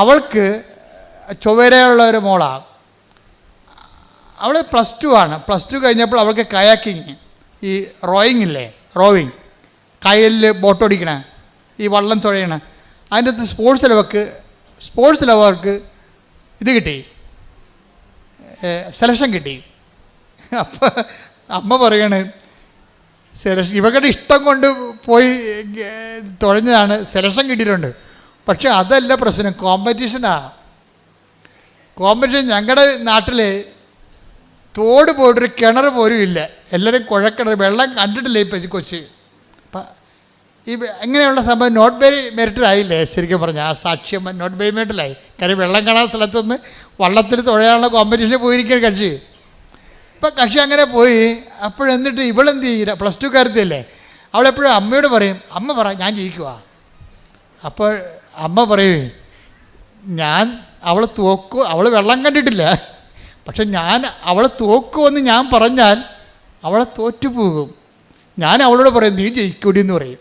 അവൾക്ക് ചൊവ്വരയുള്ള ഒരു മോളാണ് അവൾ പ്ലസ് ടു ആണ്. പ്ലസ് ടു കഴിഞ്ഞപ്പോൾ അവൾക്ക് കയാക്കിങ് ഈ റോയിങ്. ഇല്ലേ റോവിങ് ബോട്ട് ബോട്ടോടിക്കണ ഈ വള്ളം തുഴയണ. അതിന്റെ അകത്ത് സ്പോർട്സ് ലവർക്ക് സ്പോർട്സ് ലവർക്ക് ഇത് കിട്ടി. സെലക്ഷൻ കിട്ടി. അപ്പോൾ അമ്മ പറയാണ് സെലക്ഷൻ ഇവരുടെ ഇഷ്ടം കൊണ്ട് പോയി തുഴഞ്ഞതാണ്. സെലക്ഷൻ കിട്ടിയിട്ടുണ്ട്. പക്ഷെ അതല്ല പ്രശ്നം. കോമ്പറ്റീഷനാണ് കോമ്പറ്റീഷൻ ഞങ്ങളുടെ നാട്ടിൽ തോട് പോയിട്ടൊരു കിണർ പോലും ഇല്ല. എല്ലാവരും കുഴക്കിണർ വെള്ളം കണ്ടിട്ടില്ല ഇപ്പം കൊച്ചി? ഈ അങ്ങനെയുള്ള സംഭവം നോട്ട് വെരി മെറിറ്റിലായില്ലേ ശരിക്കും പറഞ്ഞാൽ ആ സാക്ഷ്യം നോട്ട് ബൈ മെറിറ്റിലായി കാര്യം വെള്ളം കാണാൻ സ്ഥലത്തുനിന്ന് വള്ളത്തിൽ തുഴയാനുള്ള കോമ്പറ്റീഷന് പോയിരിക്കുക കക്ഷി. ഇപ്പം കക്ഷി അങ്ങനെ പോയി അപ്പോഴെന്നിട്ട് ഇവളെന്ത് ചെയ്യില്ല പ്ലസ് ടു കാര്യത്തില്ലേ അവളെപ്പോഴും അമ്മയോട് പറയും അമ്മ പറ ഞാൻ ജയിക്കുക അപ്പോൾ അമ്മ പറയുവേ ഞാൻ അവൾ തോക്കു അവൾ വെള്ളം കണ്ടിട്ടില്ല. പക്ഷെ ഞാൻ അവളെ തോക്കുമെന്ന് ഞാൻ പറഞ്ഞാൽ അവളെ തോറ്റുപോകും. ഞാൻ അവളോട് പറയും നീ ജയിക്കൂടി എന്ന് പറയും.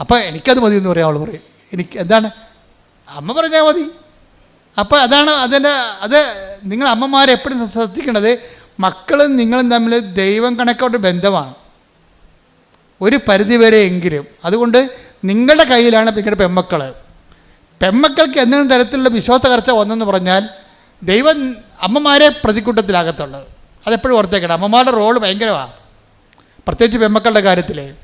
അപ്പം എനിക്കത് മതി എന്ന് പറയും അവൾ പറയും. എനിക്ക് എന്താണ്? അമ്മ പറഞ്ഞാൽ മതി. അപ്പോൾ അതാണ് അതിന്റെ അത് നിങ്ങൾ അമ്മമാരെപ്പോഴും ശ്രദ്ധിക്കേണ്ടത് മക്കളും നിങ്ങളും തമ്മിൽ ദൈവം കണക്കോട്ട് ബന്ധമാണ്. ഒരു പരിധിവരെ എങ്കിലും. അതുകൊണ്ട് നിങ്ങളുടെ കയ്യിലാണ് നിങ്ങളുടെ പെമ്മക്കൾ പെമ്മക്കൾക്ക് എന്തെങ്കിലും തരത്തിലുള്ള വിശ്വാസ തകർച്ച വന്നെന്ന് പറഞ്ഞാൽ ദൈവം അമ്മമാരെ പ്രതിക്കൂട്ടത്തിലാകത്തുള്ളത്. അതെപ്പോഴും ഓർത്തേക്കണം. അമ്മമാരുടെ റോൾ ഭയങ്കരമാണ് പ്രത്യേകിച്ച് പെമ്മക്കളുടെ കാര്യത്തിൽ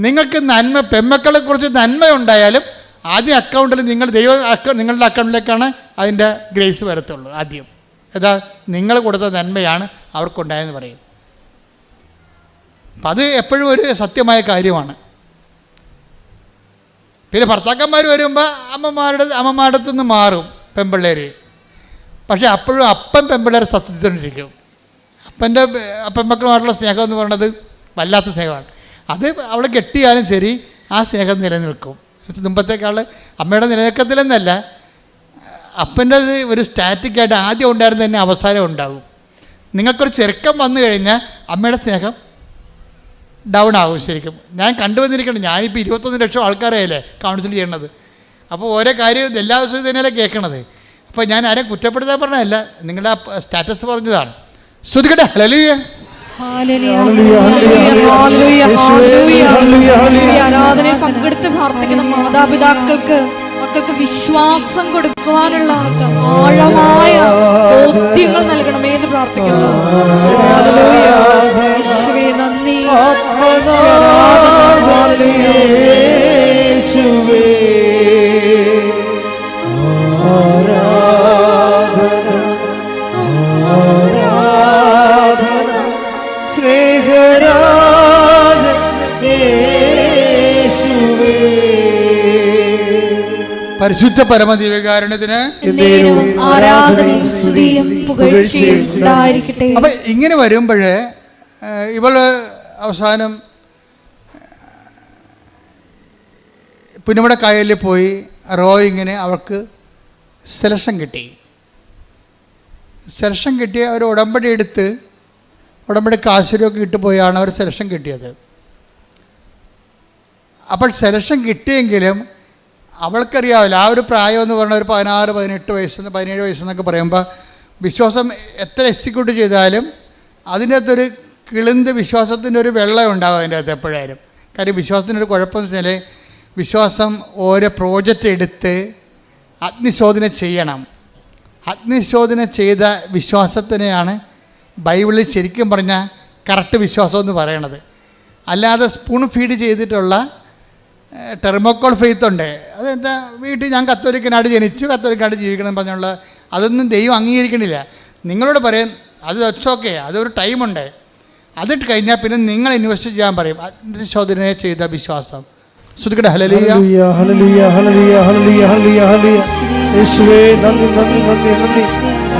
നിങ്ങൾക്ക് നന്മ പെമ്മക്കളെ കുറിച്ച് നന്മ ഉണ്ടായാലും ആദ്യം അക്കൗണ്ടിൽ നിങ്ങൾ ദൈവ അക്ക നിങ്ങളുടെ അക്കൗണ്ടിലേക്കാണ് അതിന്റെ ഗ്രേസ് വരത്തുള്ളൂ ആദ്യം. ഏതാ നിങ്ങൾ കൊടുത്ത നന്മയാണ് അവർക്കുണ്ടായെന്ന് പറയും. അപ്പം അത് എപ്പോഴും ഒരു സത്യമായ കാര്യമാണ്. പിന്നെ ഭർത്താക്കന്മാർ വരുമ്പോൾ അമ്മമാരുടെ അമ്മമാരുടെ നിന്ന് മാറും പെമ്പിള്ളേർ പക്ഷേ അപ്പോഴും അപ്പൻ പെമ്പിള്ളേർ സത്യത്തിക്കൊണ്ടിരിക്കും അപ്പന്റെ പെമ്മക്കളുമായിട്ടുള്ള സ്നേഹം എന്ന് പറയുന്നത് വല്ലാത്ത സ്നേഹമാണ്. അത് അവളെ കെട്ടിയാലും ശരി ആ സ്നേഹം നിലനിൽക്കും. മുമ്പത്തേക്കാൾ അമ്മയുടെ നിലനിൽക്കത്തില്ലെന്നല്ല അപ്പന്റെ ഒരു സ്റ്റാറ്റിക്കായിട്ട് ആദ്യം ഉണ്ടായിരുന്ന തന്നെ അവസാനം ഉണ്ടാകും നിങ്ങൾക്കൊരു ചെറുക്കം വന്നു കഴിഞ്ഞാൽ അമ്മയുടെ സ്നേഹം ഡൗൺ ആകും ശരിക്കും. ഞാൻ കണ്ടുവന്നിരിക്കണം ഞാനിപ്പോൾ ഇരുപത്തൊന്ന് ലക്ഷം ആൾക്കാരെയല്ലേ കൗൺസിൽ ചെയ്യണത്. അപ്പോൾ ഓരോ കാര്യം എല്ലാ ദിവസവും തന്നെയല്ലേ കേൾക്കണത്. അപ്പോൾ ഞാൻ ആരെയും കുറ്റപ്പെടുത്താൻ പറഞ്ഞതല്ല നിങ്ങളുടെ സ്റ്റാറ്റസ് പറഞ്ഞതാണ്. ശ്രുതിക്കട്ടെ hello hallelujah, hallelujah, hallelujah, hallelujah, hallelujah. Hallelujah, ഈ ആരാധനയിൽ പങ്കെടുത്ത് പ്രാർത്ഥിക്കുന്ന മാതാപിതാക്കൾക്ക് മക്കൾക്ക് വിശ്വാസം കൊടുക്കുവാനുള്ള ആഴമായ ബോധ്യങ്ങൾ നൽകണമേ എന്ന് പ്രാർത്ഥിക്കുന്നു. നന്ദി. പരിശുദ്ധ പരമദിവ്യകാരണത്തിന് ദിവ്യകാരണത്തിന് ആരാധനയും സ്തുതിയും പുകഴ്ചയും ഉണ്ടായിരിക്കട്ടെ. അപ്പം ഇങ്ങനെ വരുമ്പോൾ ഇവൾ അവസാനം പുന്നമട കായലിൽ പോയി റോയിങ്ങിന് അവൾക്ക് സെലക്ഷൻ കിട്ടി. സെലക്ഷൻ കിട്ടി ഒരു ഉടമ്പടി എടുത്ത് ഉടമ്പടി കാശുരൊക്കെ ഇട്ട് പോയാണ് അവർ സെലക്ഷൻ കിട്ടിയത്. അപ്പോൾ സെലക്ഷൻ കിട്ടിയെങ്കിലും അവൾക്കറിയാവില്ല. ആ ഒരു പ്രായം എന്ന് പറഞ്ഞാൽ ഒരു പതിനാറ് പതിനെട്ട് വയസ്സ് പതിനേഴ് വയസ്സെന്നൊക്കെ പറയുമ്പോൾ വിശ്വാസം എത്ര എക്സിക്യൂട്ട് ചെയ്താലും അതിന്റെ അകത്തൊരു കിളിന്ത് വിശ്വാസത്തിന്റെ ഒരു വെള്ളം ഉണ്ടാകും അതിന്റെ അകത്ത് എപ്പോഴായാലും. കാര്യം വിശ്വാസത്തിനൊരു കുഴപ്പമെന്ന് വെച്ചാൽ വിശ്വാസം ഓരോ പ്രോജക്റ്റ് എടുത്ത് അഗ്നിശോധന ചെയ്യണം. അഗ്നിശോധന ചെയ്ത വിശ്വാസത്തിനെയാണ് ബൈബിളിൽ ശരിക്കും പറഞ്ഞാൽ കറക്റ്റ് വിശ്വാസം എന്ന് പറയണത്. അല്ലാതെ സ്പൂൺ ഫീഡ് ചെയ്തിട്ടുള്ള ടെർമോക്കോൾ ഫെയ്ത്ത് ഉണ്ട് അതെന്താ വീട്ടിൽ ഞാൻ കത്തോലിക്കനായിട്ട് ജനിച്ചു കത്തോലിക്കനായിട്ട് ജീവിക്കണം പറഞ്ഞുള്ള അതൊന്നും ദൈവം അംഗീകരിക്കണില്ല നിങ്ങളോട് പറയും അത് ഇറ്റ്സ് ഓക്കെ അതൊരു ടൈമുണ്ട്. അതിട്ട് കഴിഞ്ഞാൽ പിന്നെ നിങ്ങൾ ഇൻവെസ്റ്റ് ചെയ്യാൻ പറയും. അഗ്നിശോധന ചെയ്ത വിശ്വാസം. Hallelujah hallelujah. Hallelujah hallelujah hallelujah hallelujah hallelujah യേശുവേ നന്ദി നന്ദി നന്ദി നന്ദി.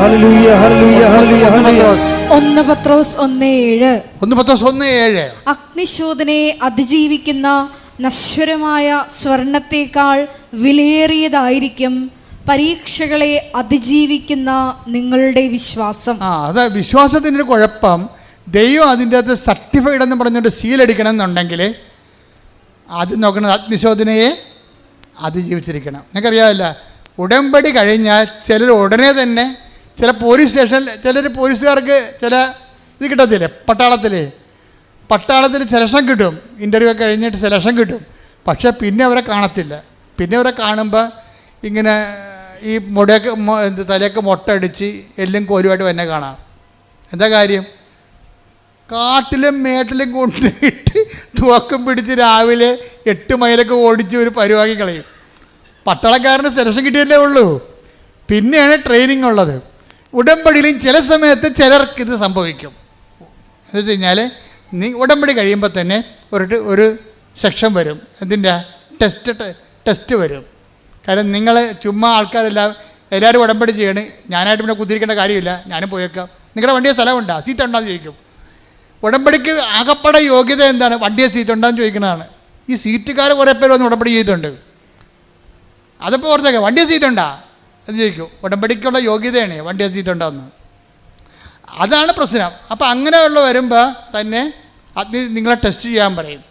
Hallelujah hallelujah hallelujah hallelujah. ഒന്ന് പത്രോസ് ഒന്ന് ഏഴ്. ഒന്ന് പത്തോസ് ഒന്ന് ഏഴ്. അഗ്നിശോധനയെ അതിജീവിക്കുന്ന നശ്വരമായ സ്വർണത്തേക്കാൾ വിലയേറിയതായിരിക്കും പരീക്ഷകളെ അതിജീവിക്കുന്ന നിങ്ങളുടെ വിശ്വാസം. ആ അത് വിശ്വാസത്തിന്റെ കുഴപ്പം. ദൈവം അതിന്റെ അകത്ത് സർട്ടിഫൈഡ് എന്ന് പറഞ്ഞുകൊണ്ട് സീലടിക്കണം എന്നുണ്ടെങ്കിൽ അത് നോക്കുന്നത് അഗ്നിശോധനയെ അതിജീവിച്ചിരിക്കണം. നിങ്ങൾക്കറിയാവില്ല ഉടമ്പടി കഴിഞ്ഞാൽ ചിലർ ഉടനെ തന്നെ ചില പോലീസ് സ്റ്റേഷനിൽ ചിലർ പോലീസുകാർക്ക് ചില ഇത് കിട്ടത്തില്ലേ പട്ടാളത്തിൽ പട്ടാളത്തിൽ സെലക്ഷൻ കിട്ടും. ഇന്റർവ്യൂ ഒക്കെ കഴിഞ്ഞിട്ട് സെലക്ഷൻ കിട്ടും. പക്ഷേ പിന്നെ അവരെ കാണത്തില്ല. പിന്നെ അവരെ കാണുമ്പോൾ ഇങ്ങനെ ഈ മുടയൊക്കെ തലയൊക്കെ മുട്ടടിച്ച് എല്ലും കോലുമായിട്ട് തന്നെ കാണാം. എന്താ കാര്യം? കാട്ടിലും മേട്ടിലും കൊണ്ടിട്ട് തുവക്കം പിടിച്ച് രാവിലെ എട്ട് മൈലൊക്കെ ഓടിച്ച് ഒരു പരിവാക്കി കളയും. പട്ടാളക്കാരന് സെലക്ഷൻ കിട്ടിയല്ലേ ഉള്ളൂ. പിന്നെയാണ് ട്രെയിനിങ് ഉള്ളത്. ഉടമ്പടിയിലും ചില സമയത്ത് ചിലർക്ക് ഇത് സംഭവിക്കും. എന്ന് വെച്ച് കഴിഞ്ഞാൽ നീ ഉടമ്പടി കഴിയുമ്പോൾ തന്നെ ഒരു ഒരു സെക്ഷൻ വരും. എന്തിന്റെ ടെസ്റ്റ് ടെസ്റ്റ് വരും. കാരണം നിങ്ങൾ ചുമ്മാ ആൾക്കാരെല്ലാം എല്ലാവരും ഉടമ്പടി ചെയ്യണം. ഞാനായിട്ട് പിന്നെ കുത്തിരിക്കേണ്ട കാര്യമില്ല. ഞാനും പോയേക്കാം. നിങ്ങളുടെ വണ്ടിയെ സ്ഥലമുണ്ടോ? സീറ്റ് ഉണ്ടോയെന്ന് ചോദിക്കും. ഉടമ്പടിക്ക് ആകപ്പാടെ യോഗ്യത എന്താണ്? വണ്ടിയെ സീറ്റ് ഉണ്ടോയെന്ന് ചോദിക്കുന്നതാണ് ഈ സീറ്റുകാർ കുറേ പേര് വന്ന് ഉടമ്പടി ചെയ്തിട്ടുണ്ട്. അതിപ്പോൾ ഓർത്തേക്കാം വണ്ടിയെ സീറ്റ് ഉണ്ടോ? എന്ന് ചോദിക്കും. ഉടമ്പടിക്കുള്ള യോഗ്യതയാണ് വണ്ടിയെ സീറ്റ് ഉണ്ടോയെന്ന് അതാണ് പ്രശ്നം. അപ്പോൾ അങ്ങനെയുള്ള വരുമ്പോൾ തന്നെ അത് നിങ്ങളെ ടെസ്റ്റ് ചെയ്യാൻ പറയും.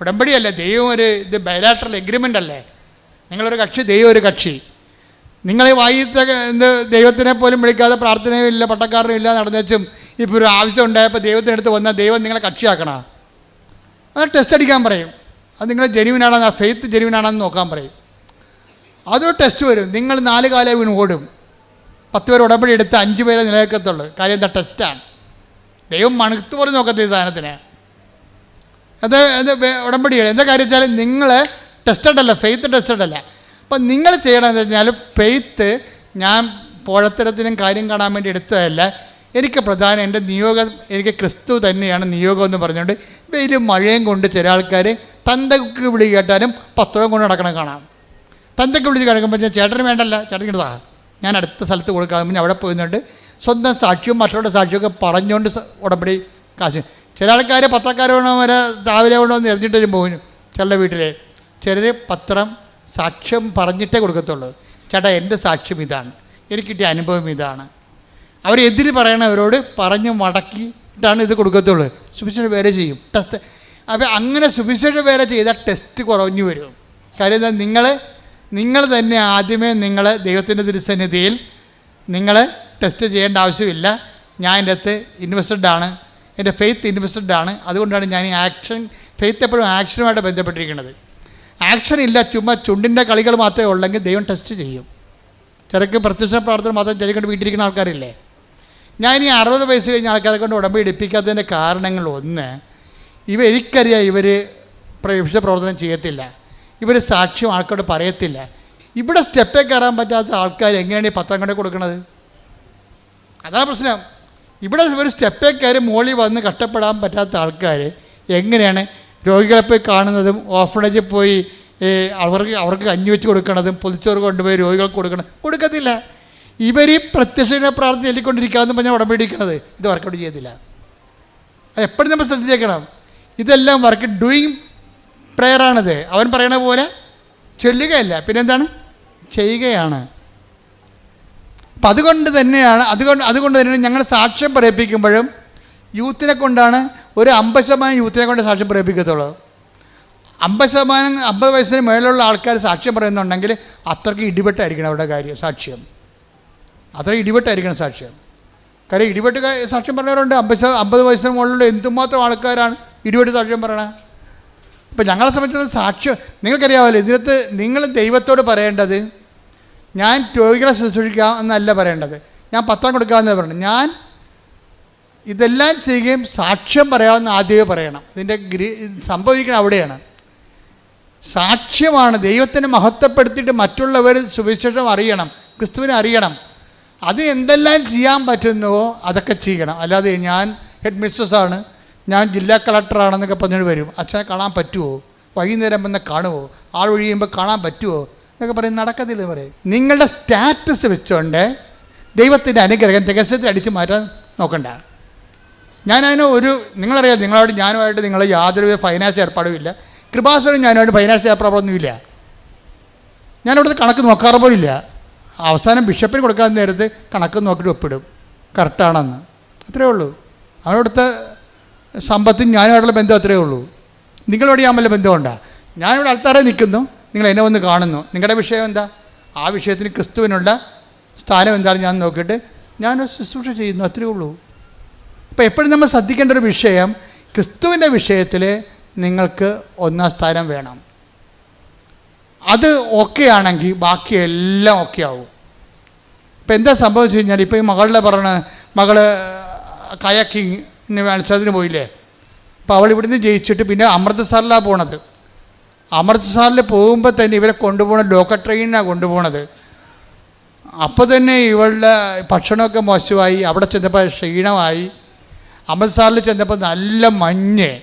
ഉടമ്പടിയല്ല ദൈവം ഒരു ഇത് ബയലാട്രൽ എഗ്രിമെന്റ് അല്ലേ? നിങ്ങളൊരു കക്ഷി ദൈവം ഒരു കക്ഷി. നിങ്ങൾ വായിത്ത എന്ത് ദൈവത്തിനെ പോലും വിളിക്കാതെ പ്രാർത്ഥനയും ഇല്ല പട്ടക്കാരനും ഇല്ല നടന്നേച്ചും ഇപ്പോൾ ഒരു ആവശ്യം ഉണ്ടായപ്പോൾ ദൈവത്തിനടുത്ത് വന്നാൽ ദൈവം നിങ്ങളെ കക്ഷിയാക്കണം. അത് ടെസ്റ്റ് അടിക്കാൻ പറയും. അത് നിങ്ങൾ ജെനുവിനാണെന്ന് ആ ഫെയ്ത്ത് ജെനുവിനാണെന്ന് നോക്കാൻ പറയും. അതൊരു ടെസ്റ്റ് വരും. നിങ്ങൾ നാല് കാലം വീണ് ഓടും. പത്ത് പേർ ഉടമ്പടി എടുത്ത് അഞ്ച് പേരെ നിലനിൽക്കത്തുള്ളൂ. കാര്യം എന്താ ടെസ്റ്റാണ്. ദൈവം മണുത്ത് പോലും നോക്കത്തെ ഈ സാധനത്തിന്. അത് അത് ഉടമ്പടിയാണ് എന്താ കാര്യം വെച്ചാൽ നിങ്ങൾ ടെസ്റ്റഡ് അല്ല ഫെയ്ത്ത് ടെസ്റ്റഡ് അല്ല അപ്പം നിങ്ങൾ ചെയ്യണമെന്ന് വെച്ചാൽ ഫെയ്ത്ത് ഞാൻ പോഴത്തരത്തിനും കാര്യം കാണാൻ വേണ്ടി എടുത്തതല്ല. എനിക്ക് പ്രധാനം എന്റെ നിയോഗം എനിക്ക് ക്രിസ്തു തന്നെയാണ് നിയോഗം എന്ന് പറഞ്ഞുകൊണ്ട് വെയിലും മഴയും കൊണ്ട് ചില ആൾക്കാർ തന്തക്ക് വിളി കേട്ടാലും പത്രവും കൊണ്ട് നടക്കണം കാണാം. തന്തക്ക് വിളിച്ച് കിടക്കുമ്പോൾ ചേട്ടന് വേണ്ടല്ല ചേട്ടൻ ഇതാ ഞാൻ അടുത്ത സ്ഥലത്ത് കൊടുക്കാതെ പിന്നെ അവിടെ പോയിരുന്നുണ്ട് സ്വന്തം സാക്ഷ്യവും മറ്റുള്ള സാക്ഷിയൊക്കെ പറഞ്ഞുകൊണ്ട് ഉടമ്പടി കാശ്. ചില ആൾക്കാർ പത്രക്കാരോണം വരെ രാവിലെ കൊണ്ട് വന്ന് എറിഞ്ഞിട്ട് പോകും ചിലരുടെ വീട്ടിലെ. ചിലർ പത്രം സാക്ഷ്യം പറഞ്ഞിട്ടേ കൊടുക്കത്തുള്ളൂ. ചേട്ടാ എന്റെ സാക്ഷ്യം ഇതാണ്. എനിക്ക് കിട്ടിയ അനുഭവം ഇതാണ്. അവരെതിര് പറയണവരോട് പറഞ്ഞ് മടക്കിയിട്ടാണ് ഇത് കൊടുക്കത്തുള്ളൂ. സുവിശേഷ വേറെ ചെയ്യും. ടെസ്റ്റ്. അപ്പോൾ അങ്ങനെ സുവിശേഷ വേറെ ചെയ്താൽ ടെസ്റ്റ് കുറഞ്ഞു വരും. കാര്യം എന്താ? നിങ്ങൾ നിങ്ങൾ തന്നെ ആദ്യമേ നിങ്ങൾ ദൈവത്തിന്റെ തിരുസന്നിധിയിൽ നിങ്ങൾ ടെസ്റ്റ് ചെയ്യേണ്ട ആവശ്യമില്ല. ഞാൻ എന്റെ അകത്ത് ഇൻവെസ്റ്റഡ് ആണ്. എന്റെ ഫെയ്ത്ത് ഇൻവെസ്റ്റഡ് ആണ്. അതുകൊണ്ടാണ് ഞാൻ ഈ ആക്ഷൻ ഫെയ്ത്ത് എപ്പോഴും ആക്ഷനുമായിട്ട് ബന്ധപ്പെട്ടിരിക്കുന്നത്. ആക്ഷൻ ഇല്ല ചുമ്മാ ചുണ്ടിന്റെ കളികൾ മാത്രമേ ഉള്ളെങ്കിൽ ദൈവം ടെസ്റ്റ് ചെയ്യും. ചിലക്ക് പ്രത്യക്ഷ പ്രാർത്ഥന മാത്രം ചിലക്കൊണ്ട് വീട്ടിലിരിക്കുന്ന ആൾക്കാരില്ലേ? ഞാൻ ഈ അറുപത് വയസ്സ് കഴിഞ്ഞ ആൾക്കാരെ കൊണ്ട് ഉടമ്പ് എടുപ്പിക്കാത്തതിന്റെ കാരണങ്ങൾ ഒന്ന് ഇവ എനിക്കറിയാം ഇവർ വിശുദ്ധ പ്രവർത്തനം ചെയ്യത്തില്ല. ഇവർ സാക്ഷ്യം ആൾക്കാരോട് പറയത്തില്ല. ഇവിടെ സ്റ്റെപ്പേ കയറാൻ പറ്റാത്ത ആൾക്കാർ എങ്ങനെയാണ് ഈ പത്രം കണ്ടു കൊടുക്കുന്നത് അതാണ് പ്രശ്നം. ഇവിടെ ഒരു സ്റ്റെപ്പേ കയറി മുകളിൽ വന്ന് കഷ്ടപ്പെടാൻ പറ്റാത്ത ആൾക്കാർ എങ്ങനെയാണ് രോഗികളെ പോയി കാണുന്നതും ഓഫണേജിൽ പോയി അവർക്ക് അവർക്ക് കഞ്ഞി വെച്ച് കൊടുക്കണതും പൊതിച്ചോറ് കൊണ്ടുപോയി രോഗികൾക്ക് കൊടുക്കണം കൊടുക്കത്തില്ല. ഇവർ ഈ പ്രത്യക്ഷ പ്രാർത്ഥന ചൊല്ലിക്കൊണ്ടിരിക്കാമെന്ന് പറഞ്ഞാൽ ഉടമ്പടിക്കുന്നത് ഇത് വർക്കൗട്ട് ചെയ്യത്തില്ല. എപ്പോഴും നമ്മൾ ശ്രദ്ധിച്ചേക്കണം. ഇതെല്ലാം വർക്ക് ഡൂയിങ് പ്രെയറാണിത്. അവൻ പറയണ പോലെ ചൊല്ലുകയല്ല. പിന്നെന്താണ്? ചെയ്യുകയാണ്. അപ്പം അതുകൊണ്ട് തന്നെയാണ് അതുകൊണ്ട് അതുകൊണ്ട് തന്നെയാണ് ഞങ്ങൾ സാക്ഷ്യം പറയിപ്പിക്കുമ്പോഴും യൂത്തിനെ കൊണ്ടാണ് ഒരു അമ്പത് ശതമാനം യൂത്തിനെ കൊണ്ട് സാക്ഷ്യം പറയിപ്പിക്കത്തുള്ളൂ. അമ്പത് ശതമാനം അമ്പത് വയസ്സിന് മേളിലുള്ള ആൾക്കാർ സാക്ഷ്യം പറയുന്നുണ്ടെങ്കിൽ അത്രയ്ക്ക് ഇടിപെട്ടായിരിക്കണം അവരുടെ കാര്യം സാക്ഷ്യം. അത്ര ഇടിപെട്ടായിരിക്കണം സാക്ഷ്യം. കാര്യം ഇടിപെട്ട് സാക്ഷ്യം പറഞ്ഞവരുണ്ട്. അമ്പത് അമ്പത് വയസ്സിന് മുകളിലുള്ള എന്തുമാത്രം ആൾക്കാരാണ് ഇടിപെട്ട് സാക്ഷ്യം പറയണത് ഇപ്പം ഞങ്ങളെ സംബന്ധിച്ചിടത്തോളം സാക്ഷ്യം നിങ്ങൾക്കറിയാമല്ലോ ഇതിനകത്ത് നിങ്ങൾ ദൈവത്തോട് പറയേണ്ടത് ഞാൻ രോഗികളെ ശുശ്രൂഷിക്കാം എന്നല്ല പറയേണ്ടത്. ഞാൻ പത്രം കൊടുക്കാമെന്ന് പറയണം ഞാൻ ഇതെല്ലാം ചെയ്യുകയും സാക്ഷ്യം പറയാമെന്ന് ആദ്യമേ പറയണം. ഇതിന്റെ ഗ്രീ സംഭവിക്കണം അവിടെയാണ്. സാക്ഷ്യമാണ് ദൈവത്തിനെ മഹത്വപ്പെടുത്തിയിട്ട് മറ്റുള്ളവർ സുവിശേഷം അറിയണം ക്രിസ്തുവിനെ അറിയണം. അത് എന്തെല്ലാം ചെയ്യാൻ പറ്റുന്നുവോ അതൊക്കെ ചെയ്യണം. അല്ലാതെ ഞാൻ ഹെഡ് മിസ്സസ്സാണ് ഞാൻ ജില്ലാ കളക്ടറാണെന്നൊക്കെ പറഞ്ഞിട്ട് വരും. അച്ഛനെ കാണാൻ പറ്റുമോ വൈകുന്നേരം വന്ന് കാണുമോ ആൾ ഒഴിയുമ്പോൾ കാണാൻ പറ്റുമോ എന്നൊക്കെ പറയും നടക്കത്തില്ല പറയും. നിങ്ങളുടെ സ്റ്റാറ്റസ് വെച്ചുകൊണ്ട് ദൈവത്തിന്റെ അനുഗ്രഹം രഹസ്യത്തിൽ അടിച്ച് മാറ്റാൻ നോക്കണ്ട. ഞാനതിന് ഒരു നിങ്ങളറിയാം നിങ്ങളോട് ഞാനുമായിട്ട് നിങ്ങൾ യാതൊരു ഫൈനാൻസ് ഏർപ്പാടും ഇല്ല. കൃപാസുരം ഞാനുമായിട്ട് ഫൈനാൻസ് ഏർപ്പാടൊന്നുമില്ല ഞാനിവിടുത്തെ കണക്ക് നോക്കാറ് പോലും ഇല്ല. അവസാനം ബിഷപ്പിന് കൊടുക്കാൻ നേരത്ത് കണക്ക് നോക്കിയിട്ട് ഒപ്പിടും. കറക്റ്റാണെന്ന്. അത്രേ ഉള്ളൂ. അവനവിടുത്തെ സമ്പത്തും ഞാനുമായിട്ടുള്ള ബന്ധം അത്രേ ഉള്ളൂ. നിങ്ങളോട് ഞാൻ വല്ല ബന്ധമുണ്ടോ? ഞാനിവിടെ അൽത്താറെ നിൽക്കുന്നു. നിങ്ങൾ എന്നെ വന്ന് കാണുന്നു. നിങ്ങളുടെ വിഷയം എന്താ? ആ വിഷയത്തിന് ക്രിസ്തുവിനുള്ള സ്ഥാനം എന്താണെന്ന് ഞാൻ നോക്കിയിട്ട് ഞാൻ ശുശ്രൂഷ ചെയ്യുന്നു. അത്രയേ ഉള്ളൂ. അപ്പോൾ എപ്പോഴും നമ്മൾ ശ്രദ്ധിക്കേണ്ട ഒരു വിഷയം ക്രിസ്തുവിന്റെ വിഷയത്തിൽ നിങ്ങൾക്ക് ഒന്നാം സ്ഥാനം വേണം. അത് ഓക്കെ ആണെങ്കിൽ ബാക്കി എല്ലാം ഓക്കെ ആവും. ഇപ്പം എന്താ സംഭവിച്ചു കഴിഞ്ഞാൽ ഇപ്പോൾ ഈ മകളുടെ പറഞ്ഞ മകൾ കയാക്കിങ്ങിന് മത്സരത്തിന് പോയില്ലേ? അപ്പോൾ അവൾ ഇവിടുന്ന് ജയിച്ചിട്ട് പിന്നെ അമൃത്സറിലാണ് പോണത്. അമൃത്സറിൽ പോകുമ്പോൾ തന്നെ ഇവരെ കൊണ്ടുപോകണ ലോക്കൽ ട്രെയിനിനാണ് കൊണ്ടുപോകണത് അപ്പോൾ തന്നെ ഇവളുടെ ഭക്ഷണമൊക്കെ മോശമായി. അവിടെ ചെന്നപ്പോൾ ക്ഷീണമായി. അമൃത്സറിൽ ചെന്നപ്പോൾ നല്ല മഞ്ഞ്.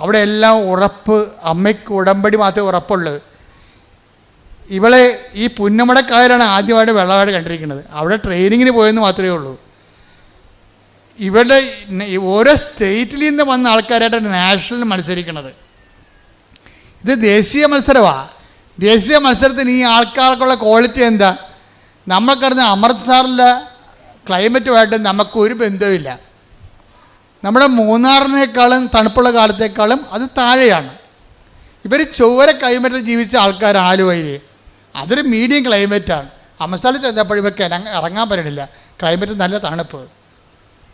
അവിടെ എല്ലാം ഉറപ്പ് അമ്മയ്ക്ക് ഉടമ്പടി മാത്രമേ ഉറപ്പുള്ളൂ. ഇവളെ ഈ പുന്നമടക്കായലാണ് ആദ്യമായിട്ട് വെള്ളമായിട്ട് കണ്ടിരിക്കുന്നത്. അവിടെ ട്രെയിനിങ്ങിന് പോയെന്ന് മാത്രമേ ഉള്ളൂ. ഈ ഓരോ സ്റ്റേറ്റിൽ നിന്ന് വന്ന ആൾക്കാരായിട്ടാണ് നാഷണൽ മത്സരിക്കുന്നത് ഇത് ദേശീയ മത്സരമാണ് ദേശീയ മത്സരത്തിന് ഈ ആൾക്കാർക്കുള്ള ക്വാളിറ്റി എന്താ? നമ്മൾക്കറിഞ്ഞ അമൃത്സറിലെ ക്ലൈമറ്റുമായിട്ട് നമുക്കൊരു ബന്ധവുമില്ല. നമ്മുടെ മൂന്നാറിനേക്കാളും തണുപ്പുള്ള കാലത്തേക്കാളും അത് താഴെയാണ്. ഇവർ ചുവര ക്ലൈമറ്റിൽ ജീവിച്ച ആൾക്കാർ ആലുവയിൽ അതൊരു മീഡിയം ക്ലൈമറ്റാണ് അമൃത്സറിൽ ചെന്നപ്പോൾ ഇവർക്ക് ഇറങ്ങ- ഇറങ്ങാൻ പറ്റണില്ല. ക്ലൈമറ്റ് നല്ല തണുപ്പ്.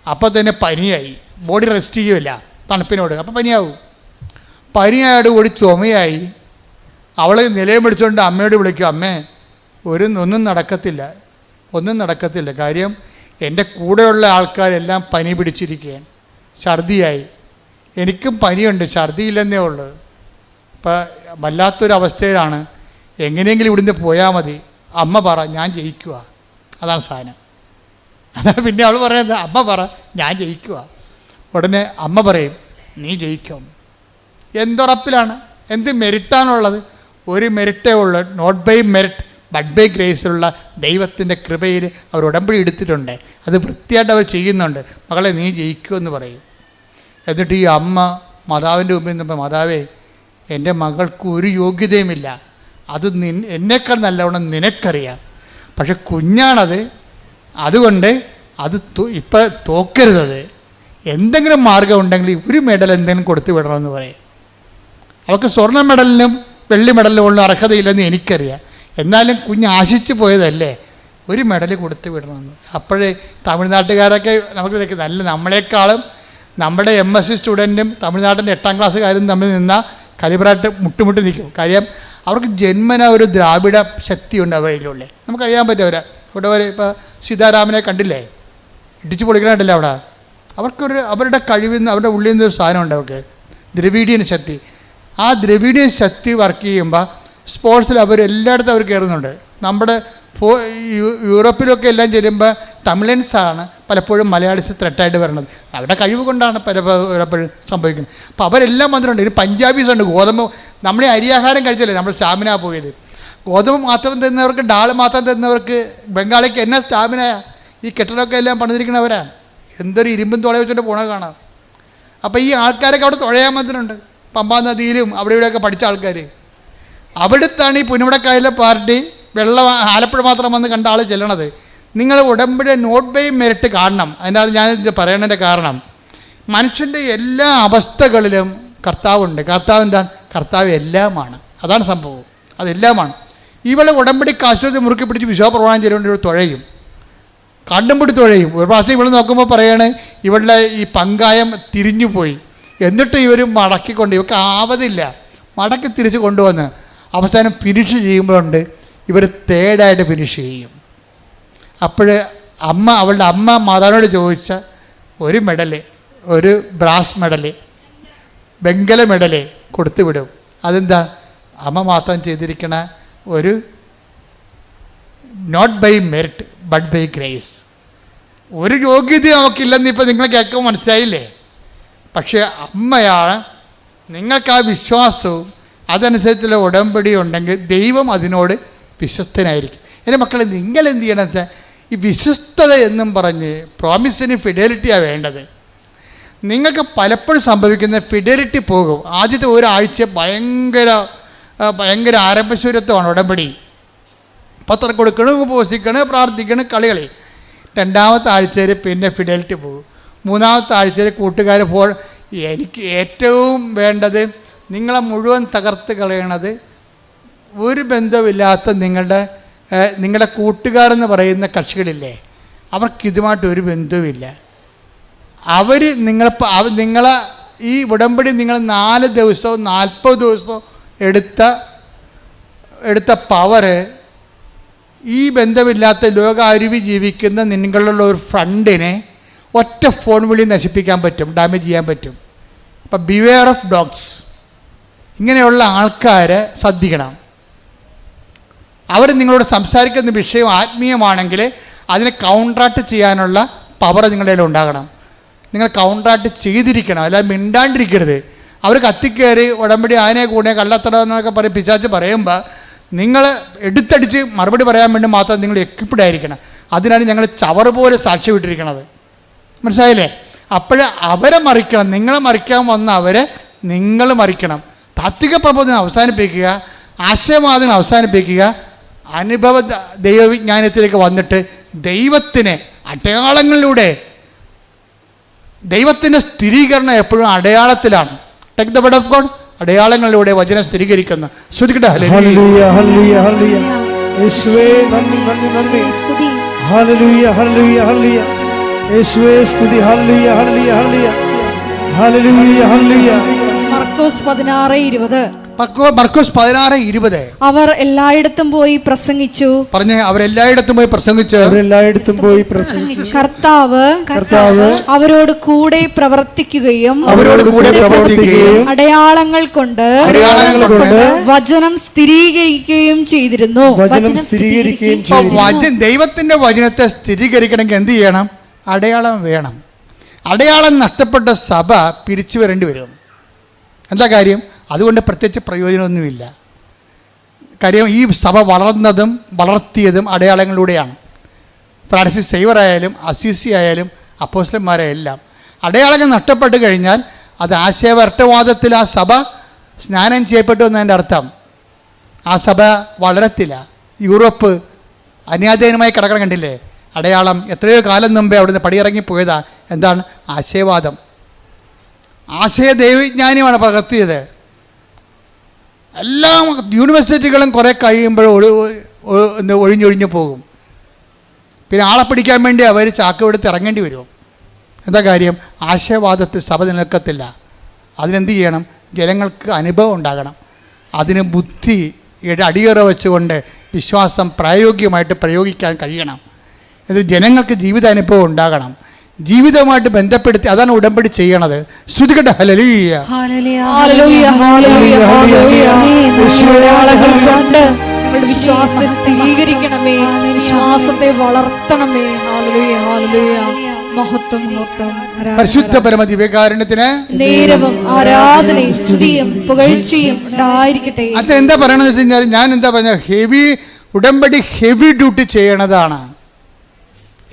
അപ്പോൾ തന്നെ പനിയായി. ബോഡി റെസ്റ്റ് ചെയ്യുമില്ല തണുപ്പിനോട്. അപ്പോൾ പനിയാവും. പനിയായത് കൂടി ചുമയായി. അവൾ നിലയം പിടിച്ചുകൊണ്ട് അമ്മയോട് വിളിക്കും അമ്മേ ഒരു ഒന്നും നടക്കത്തില്ല. ഒന്നും നടക്കത്തില്ല. കാര്യം എന്റെ കൂടെയുള്ള ആൾക്കാരെല്ലാം പനി പിടിച്ചിരിക്കുകയാണ്. ഛർദിയായി. എനിക്കും പനിയുണ്ട്. ഛർദിയില്ലെന്നേ ഉള്ളൂ. ഇപ്പം വല്ലാത്തൊരവസ്ഥയിലാണ്. എങ്ങനെയെങ്കിലും ഇവിടുന്ന് പോയാൽ മതി. അമ്മ പറ ഞാൻ ജയിക്കുക അതാണ് സാധനം. അതാ പിന്നെ അവൾ പറയുന്നത് അമ്മ പറ ഞാൻ ജയിക്കുക ഉടനെ അമ്മ പറയും നീ ജയിക്കും. എന്തുറപ്പിലാണ് എന്ത് മെരിറ്റാണുള്ളത്? ഒരു മെരിറ്റേ ഉള്ളൂ not by merit but by ഗ്രേസിലുള്ള ദൈവത്തിന്റെ കൃപയിൽ അവർ ഉടമ്പടി എടുത്തിട്ടുണ്ട്. അത് വൃത്തിയായിട്ട് അവർ ചെയ്യുന്നുണ്ട്. മകളെ നീ ജയിക്കുമെന്ന് പറയും. എന്നിട്ട് ഈ അമ്മ മാതാവിന്റെ മുമ്പിൽ നിന്നപ്പോൾ മാതാവേ എന്റെ മകൾക്ക് ഒരു യോഗ്യതയുമില്ല. അത് നിൻ എന്നേക്കാൾ നല്ലവണ്ണം നിനക്കറിയാം. പക്ഷെ കുഞ്ഞാണത് അതുകൊണ്ട് അത് ഇപ്പം തോക്കരുതത് എന്തെങ്കിലും മാർഗം ഉണ്ടെങ്കിൽ ഒരു മെഡൽ എന്തെങ്കിലും കൊടുത്തു വിടണമെന്ന് പറയും. അവൾക്ക് സ്വർണ മെഡലിനും വെള്ളി മെഡലിനും ഉള്ള അർഹതയില്ലെന്ന് എനിക്കറിയാം. എന്നാലും കുഞ്ഞ് ആശിച്ചു പോയതല്ലേ? ഒരു മെഡൽ കൊടുത്തു വിടണമെന്ന് അപ്പോഴേ തമിഴ്നാട്ടുകാരൊക്കെ നമുക്ക് നല്ല നമ്മളെക്കാളും നമ്മുടെ എം എസ് സി സ്റ്റുഡന്റും തമിഴ്നാട്ടിന്റെ എട്ടാം ക്ലാസ്സുകാരും തമ്മിൽ നിന്ന കലിപ്രായിട്ട് മുട്ടുമുട്ടി നിൽക്കും. കാര്യം അവർക്ക് ജന്മന ഒരു ദ്രാവിഡ ശക്തിയുണ്ട് അവയിലുള്ളേ നമുക്കറിയാൻ പറ്റും അവരെ. ഇവിടെ ഒരു ഇപ്പോൾ സീതാരാമനെ കണ്ടില്ലേ? ഇടിച്ചു പൊളിക്കണായിട്ടില്ല അവിടെ? അവർക്കൊരു അവരുടെ കഴിവിൽ നിന്ന് അവരുടെ ഉള്ളിൽ നിന്ന് സാധനമുണ്ട് അവർക്ക്. ദ്രവീഡിയൻ ശക്തി. ആ ദ്രവീഡിയൻ ശക്തി വർക്ക് ചെയ്യുമ്പോൾ സ്പോർട്സിൽ അവർ എല്ലായിടത്തും അവർ കയറുന്നുണ്ട് നമ്മുടെ ഫോ യൂറോപ്പിലൊക്കെ എല്ലാം ചെല്ലുമ്പോൾ തമിഴൻസാണ് പലപ്പോഴും മലയാളിസ് ത്രെട്ടായിട്ട് വരുന്നത് അവരുടെ കഴിവ് കൊണ്ടാണ് പല പലപ്പോഴും സംഭവിക്കുന്നത്. അപ്പോൾ അവരെല്ലാം വന്നിട്ടുണ്ട്. ഇനി പഞ്ചാബീസ് ഉണ്ട് ഗോതമ്പ്. നമ്മളെ അരിയാഹാരം കഴിച്ചല്ലേ? നമ്മൾ സ്റ്റാമിന പോയത്. ഗോതമ്പ് മാത്രം തരുന്നവർക്ക് ഡാൾ മാത്രം തരുന്നവർക്ക് ബംഗാളിക്ക് എന്നെ സ്റ്റാമിന ഈ കെട്ടിടമൊക്കെ എല്ലാം പണിതിരിക്കണവരാണ് എന്തൊരു ഇരുമ്പും തുള വെച്ചിട്ട് പോണ കാണാം. അപ്പോൾ ഈ ആൾക്കാരൊക്കെ അവിടെ തുഴയാൻ വന്നിട്ടുണ്ട്. പമ്പാ നദിയിലും അവിടെ ഇവിടെയൊക്കെ പഠിച്ച ആൾക്കാർ അവിടുത്താണ് ഈ പുന്നമടക്കായലെ പാർട്ടി വെള്ളം ആലപ്പുഴ മാത്രം വന്ന് കണ്ട ആൾ ചെല്ലണത്. നിങ്ങൾ ഉടമ്പടി നോട്ട് ബൈ മെറിറ്റ് കാണണം. അതിന്റെ അത് ഞാൻ പറയണതിന്റെ കാരണം മനുഷ്യന്റെ എല്ലാ അവസ്ഥകളിലും കർത്താവുണ്ട്. കർത്താവ് എന്താ? കർത്താവ് എല്ലാമാണ്. അതാണ് സംഭവം. അതെല്ലാമാണ്. ഇവളെ ഉടമ്പടി കാശ്വതി മുറുക്കി പിടിച്ച് വിശ്വപ്രവാഹം ചെയ്യേണ്ട ഒരു തുഴയും. കണ്ടും പിടി തുഴയും. ഒരു പ്രാവശ്യം ഇവൾ നോക്കുമ്പോൾ പറയാണ് ഇവളുടെ ഈ പങ്കായം തിരിഞ്ഞുപോയി എന്നിട്ട് ഇവർ മടക്കിക്കൊണ്ട് ഇവർക്ക് ആവതില്ല. മടക്കി തിരിച്ച് കൊണ്ടുവന്ന് അവസാനം ഫിനിഷ് ചെയ്യുമ്പോഴുണ്ട്. ഇവർ തേർഡായിട്ട് ഫിനിഷ് ചെയ്യും. അപ്പോൾ അമ്മ അവളുടെ അമ്മ മാതാവിനോട് ചോദിച്ച ഒരു മെഡൽ ഒരു ബ്രാസ് മെഡൽ വെങ്കല മെഡൽ കൊടുത്തു വിടും. അതെന്താ? അമ്മ മാത്രം ചെയ്തിരിക്കണ ഒരു not by merit but by grace ഒരു യോഗ്യത നമുക്കില്ലെന്ന് ഇപ്പം നിങ്ങൾ കേൾക്കുമ്പോൾ മനസ്സിലായില്ലേ? പക്ഷേ അമ്മയാണ് നിങ്ങൾക്ക് ആ വിശ്വാസവും അതനുസരിച്ചുള്ള ഉടമ്പടി ഉണ്ടെങ്കിൽ ദൈവം അതിനോട് വിശ്വസ്തനായിരിക്കും. എന്റെ മക്കളെ നിങ്ങൾ എന്ത് ചെയ്യണം വെച്ചാൽ ഈ വിശ്വസ്തത എന്നും പറഞ്ഞ് പ്രോമിസിന് ഫിഡലിറ്റിയാണ് വേണ്ടത്. നിങ്ങൾക്ക് പലപ്പോഴും സംഭവിക്കുന്ന ഫിഡലിറ്റി പോകും. ആദ്യത്തെ ഒരാഴ്ച ഭയങ്കര ഭയങ്കര ആരംഭശൂരത്വമാണ് ഉടമ്പടി. പത്രം കൊടുക്കണം ഉപസിക്കണ് പ്രാർത്ഥിക്കണം കളികളി. രണ്ടാമത്തെ ആഴ്ചയിൽ പിന്നെ ഫിഡലിറ്റി പോകും. മൂന്നാമത്തെ ആഴ്ചയിൽ കൂട്ടുകാർ പോൾ എനിക്ക് ഏറ്റവും വേണ്ടത് നിങ്ങളെ മുഴുവൻ തകർത്ത് കളയണത് ഒരു ബന്ധമില്ലാത്ത നിങ്ങളുടെ നിങ്ങളുടെ കൂട്ടുകാരെന്ന് പറയുന്ന കക്ഷികളില്ലേ അവർക്ക് ഇതുമായിട്ട് ഒരു ബന്ധവുമില്ല. അവർ നിങ്ങളെ നിങ്ങളെ ഈ ഉടമ്പടി നിങ്ങൾ നാല് ദിവസവും നാൽപ്പത് ദിവസവും എടുത്ത എടുത്ത പവറ് ഈ ബന്ധമില്ലാത്ത ലോക അരുവി ജീവിക്കുന്ന നിങ്ങളുള്ള ഒരു ഫ്രണ്ടിനെ ഒറ്റ ഫോൺ വിളി നശിപ്പിക്കാൻ പറ്റും ഡാമേജ് ചെയ്യാൻ പറ്റും. അപ്പം ബിവെയർ ഓഫ് ഡോഗ്സ് ഇങ്ങനെയുള്ള ആൾക്കാരെ ശ്രദ്ധിക്കണം. അവർ നിങ്ങളോട് സംസാരിക്കുന്ന വിഷയം ആത്മീയമാണെങ്കിൽ അതിനെ കൗണ്ടറാക്ട് ചെയ്യാനുള്ള പവർ നിങ്ങളുടെ ഉണ്ടാകണം നിങ്ങൾ കൗണ്ടറാക്ട് ചെയ്തിരിക്കണം അല്ലാതെ മിണ്ടാണ്ടിരിക്കരുത്. അവർ കത്തിക്കയറി ഉടമ്പടി ആനയെ കൂടെ കള്ളത്തടം എന്നൊക്കെ പറയും. പിശാച്ച് പറയുമ്പോൾ നിങ്ങൾ എടുത്തടിച്ച് മറുപടി പറയാൻ വേണ്ടി മാത്രം നിങ്ങൾ എക്യുപ്ഡ് ആയിരിക്കണം. അതിനാണ് ഞങ്ങൾ ചവർ പോലെ സാക്ഷി വിട്ടിരിക്കണത് മനസ്സിലായില്ലേ? അപ്പോൾ അവരെ മറിക്കണം. നിങ്ങളെ മറിക്കാൻ വന്ന അവരെ നിങ്ങൾ മറിക്കണം. താത്വിക പ്രബോധനം അവസാനിപ്പിക്കുക ആശയവാദങ്ങൾ അവസാനിപ്പിക്കുക അനുഭവ ദൈവവിജ്ഞാനത്തിലേക്ക് വന്നിട്ട് ദൈവത്തിനെ അടയാളങ്ങളിലൂടെ ദൈവത്തിന്റെ സ്ഥിരീകരണം എപ്പോഴും അടയാളത്തിലാണ്. Take the bud of God അടയാളങ്ങളിലൂടെ വചനം സ്ഥിരീകരിക്കുന്ന. ശ്രുതിക്കട്ടെ? ഹല്ലേലൂയ. ഹല്ലേലൂയ ഹല്ലേലൂയ യേശുവേ നന്ദി നന്ദി നന്ദി. സ്തുതി. Hallelujah hallelujah hallelujah. യേശുവേ സ്തുതി. Hallelujah hallelujah hallelujah. Hallelujah hallelujah. മർക്കോസ് പതിനാറ് ഇരുപത്. മർക്കോ- മർക്കോസ് പതിനാറ് ഇരുപത്. അവർ എല്ലായിടത്തും പോയി പ്രസംഗിച്ചു. പറഞ്ഞ അവരെല്ലായിടത്തും പോയി പ്രസംഗിച്ചു അവരെല്ലായിടത്തും പോയി പ്രസംഗിച്ചു. കർത്താവ് കർത്താവ് അവരോട് കൂടെ പ്രവർത്തിക്കുകയും അവരോട് കൂടെ പ്രവർത്തിക്കുകയും അടയാളങ്ങൾ കൊണ്ട് അടയാളങ്ങൾ കൊണ്ട് വചനം സ്ഥിരീകരിക്കുകയും ചെയ്തിരുന്നു. വചനം സ്ഥിരീകരിക്കുകയും വചനം ദൈവത്തിന്റെ വച വചനത്തെ സ്ഥിരീകരിക്കണമെങ്കിൽ എന്ത് ചെയ്യണം? അടയാളം വേണം. അടയാളം നഷ്ടപ്പെട്ട സഭ പിരിച്ചു വരേണ്ടി വരും. എന്താ കാര്യം? അതുകൊണ്ട് പ്രത്യേകിച്ച് പ്രയോജനമൊന്നുമില്ല. കാര്യം ഈ സഭ വളർന്നതും വളർത്തിയതും അടയാളങ്ങളിലൂടെയാണ്. ഫ്രാൻസിസ് സേവർ ആയാലും അസീസി ആയാലും അപ്പോസ്റ്റന്മാരെല്ലാം അടയാളങ്ങൾ നഷ്ടപ്പെട്ട് കഴിഞ്ഞാൽ അത് ആശയവരട്ടവാദത്തിൽ ആ സഭ സ്നാനം ചെയ്യപ്പെട്ടു എന്നതിന്റെ അർത്ഥം. ആ സഭ വളരത്തില്ല. യൂറോപ്പ് അന്യാധീനമായി കിടക്കണം കണ്ടില്ലേ? അടയാളം എത്രയോ കാലം മുമ്പേ അവിടുന്ന് പടിയിറങ്ങി പോയതാ. എന്താണ്? ആശയവാദം. ആശയ ദൈവജ്ഞാനിയുമാണ് പകർത്തിയത്. എല്ലാ യൂണിവേഴ്സിറ്റികളും കുറേ കഴിയുമ്പോൾ ഒഴി ഒഴിഞ്ഞൊഴിഞ്ഞു പോകും. പിന്നെ ആളെ പിടിക്കാൻ വേണ്ടി അവർ ചാക്ക് എടുത്ത് ഇറങ്ങേണ്ടി വരും. എന്താ കാര്യം? ആശയവാദത്തിൽ സഭ നിലക്കത്തില്ല. അതിനെന്ത് ചെയ്യണം? ജനങ്ങൾക്ക് അനുഭവം ഉണ്ടാകണം. അതിന് ബുദ്ധി അടിയറ വെച്ചുകൊണ്ട് വിശ്വാസം പ്രായോഗികമായിട്ട് പ്രയോഗിക്കാൻ കഴിയണം. ഇത് ജനങ്ങൾക്ക് ജീവിതാനുഭവം ഉണ്ടാകണം. ജീവിതവുമായിട്ട് ബന്ധപ്പെടുത്തി അതാണ് ഉടമ്പടി ചെയ്യണത്. ശ്രുതികട്ടെ ഹലലീയ വിശ്വാസത്തെ സ്ഥിരീകരിക്കണമേ. വിശ്വാസത്തെ വളർത്തണമേ. ഹാലലുയ ഹാലലുയ മഹത്വം മഹത്വം. പരിശുദ്ധ പരമതി വികാരണത്തിന് നേരവും ആരാധനയും സ്തുതിയും പുകഴ്ചയും ഉണ്ടായിരിക്കട്ടെ. അത് എന്താ പറയണെന്ന് വെച്ച് കഴിഞ്ഞാൽ ഞാൻ എന്താ പറഞ്ഞ ഹെവി ഉടമ്പടി ഹെവി ഡ്യൂട്ടി ചെയ്യണതാണ്.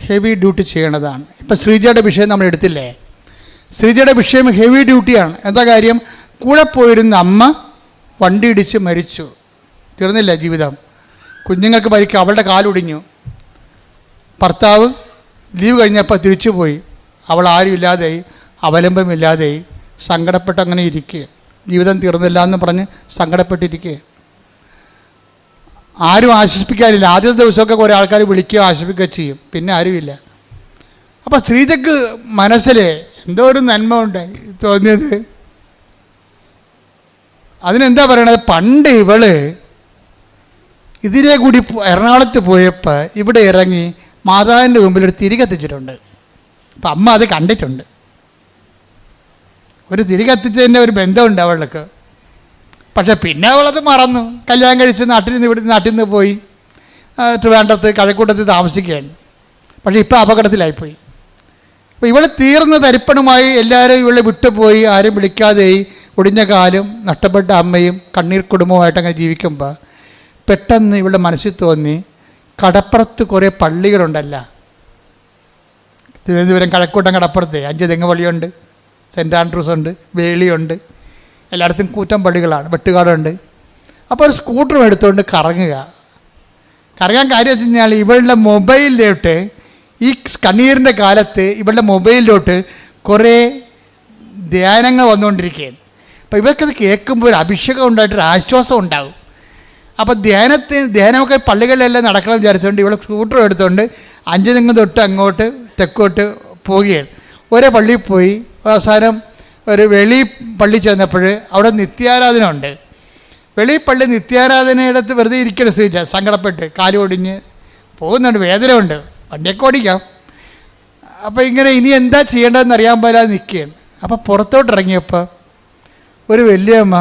ഹെവി ഡ്യൂട്ടി ചെയ്യണതാണ് ഇപ്പം ശ്രീജയുടെ വിഷയം നമ്മൾ എടുത്തില്ലേ? ശ്രീജയുടെ വിഷയം ഹെവി ഡ്യൂട്ടിയാണ് എന്താ കാര്യം? കൂടെ പോയിരുന്ന അമ്മ വണ്ടി ഇടിച്ച് മരിച്ചു. തീർന്നില്ല ജീവിതം? കുഞ്ഞുങ്ങൾക്ക് പരിക്ക് അവളുടെ കാലൊടിഞ്ഞു ഭർത്താവ് ലീവ് കഴിഞ്ഞപ്പോൾ തിരിച്ചു പോയി. അവൾ ആരും ഇല്ലാതെയായി അവലംബമില്ലാതെയായി സങ്കടപ്പെട്ട് അങ്ങനെ ഇരിക്കുക ജീവിതം തീർന്നില്ല എന്ന് പറഞ്ഞ് സങ്കടപ്പെട്ടിരിക്കുക ആരും ആശ്വസിപ്പിക്കാനില്ല. ആദ്യത്തെ ദിവസമൊക്കെ കുറേ ആൾക്കാർ വിളിക്കുക ആശ്വസിപ്പിക്കുക ചെയ്യും. പിന്നെ ആരുമില്ല. അപ്പോൾ സ്ത്രീജക്ക് മനസ്സിൽ എന്തോ ഒരു നന്മ ഉണ്ടായി തോന്നിയത്. അതിനെന്താ പറയണത്? പണ്ട് ഇവൾ ഇതിലെ കൂടി എറണാകുളത്ത് പോയപ്പോൾ ഇവിടെ ഇറങ്ങി മാതാവിന്റെ മുമ്പിൽ ഒരു തിരി കത്തിച്ചിട്ടുണ്ട്. അപ്പം അമ്മ അത് കണ്ടിട്ടുണ്ട്. ഒരു തിരി കത്തിച്ചതിന്റെ ഒരു ബന്ധമുണ്ട് അവൾക്ക്. പക്ഷെ പിന്നെ അവളത് മറന്നു. കല്യാണം കഴിച്ച് നാട്ടിൽ നിന്ന് ഇവിടെ നാട്ടിൽ നിന്ന് പോയി. ട്രിവാൻഡ്രത്ത് കഴക്കൂട്ടത്ത് താമസിക്കുകയാണ്. പക്ഷേ ഇപ്പോൾ അപകടത്തിലായിപ്പോയി. അപ്പോൾ ഇവൾ തീർന്ന തരിപ്പണമായി എല്ലാവരും ഇവളെ വിട്ടുപോയി. ആരും വിളിക്കാതെയായി. ഒടിഞ്ഞ കാലും നഷ്ടപ്പെട്ട അമ്മയും കണ്ണീർ കുടുംബവുമായിട്ട് അങ്ങനെ ജീവിക്കുമ്പോൾ പെട്ടെന്ന് ഇവളുടെ മനസ്സിൽ തോന്നി കടപ്പുറത്ത് കുറേ പള്ളികളുണ്ടല്ല. തിരുവനന്തപുരം കഴക്കൂട്ടം കടപ്പുറത്ത്. അഞ്ച് തെങ്ങ് പള്ളിയുണ്ട്. സെന്റ് ആൻഡ്രൂസ് ഉണ്ട്. വേളിയുണ്ട് എല്ലായിടത്തും കൂറ്റം പള്ളികളാണ് വെട്ടുകാടുണ്ട്. അപ്പോൾ ഒരു സ്കൂട്ടറും എടുത്തുകൊണ്ട് കറങ്ങുക. കറങ്ങാൻ കാര്യം വെച്ച് കഴിഞ്ഞാൽ ഇവളുടെ മൊബൈലിലോട്ട് ഈ കണ്ണീരിന്റെ കാലത്ത് ഇവളുടെ മൊബൈലിലോട്ട് കുറേ ധ്യാനങ്ങൾ വന്നുകൊണ്ടിരിക്കുകയാണ്. അപ്പോൾ ഇവർക്കത് കേൾക്കുമ്പോൾ ഒരു അഭിഷേകം ഉണ്ടായിട്ടൊരു ആശ്വാസം ഉണ്ടാകും. അപ്പോൾ ധ്യാനത്തിന് ധ്യാനമൊക്കെ പള്ളികളിലെല്ലാം നടക്കണം വിചാരിച്ചുകൊണ്ട് ഇവിടെ സ്കൂട്ടർ എടുത്തുകൊണ്ട് അഞ്ച് തെങ്ങ് തൊട്ട് അങ്ങോട്ട് തെക്കോട്ട് പോവുകയാണ്. ഒരേ പള്ളിയിൽ പോയി അവസാനം ഒരു വെളി പള്ളി ചെന്നപ്പോൾ അവിടെ നിത്യാരാധന ഉണ്ട്. വെളി പള്ളി നിത്യാരാധനയിടത്ത് വെറുതെ ഇരിക്കണം ശ്രമിച്ച സങ്കടപ്പെട്ട് കാൽ ഒടിഞ്ഞ് പോകുന്നുണ്ട് വേദന ഉണ്ട് വണ്ടിയൊക്കെ ഓടിക്കാം. അപ്പോൾ ഇങ്ങനെ ഇനി എന്താ ചെയ്യേണ്ടതെന്ന് അറിയാൻ പോലാതെ നിൽക്കുകയാണ്. അപ്പോൾ പുറത്തോട്ട് ഇറങ്ങിയപ്പോൾ ഒരു വലിയമ്മ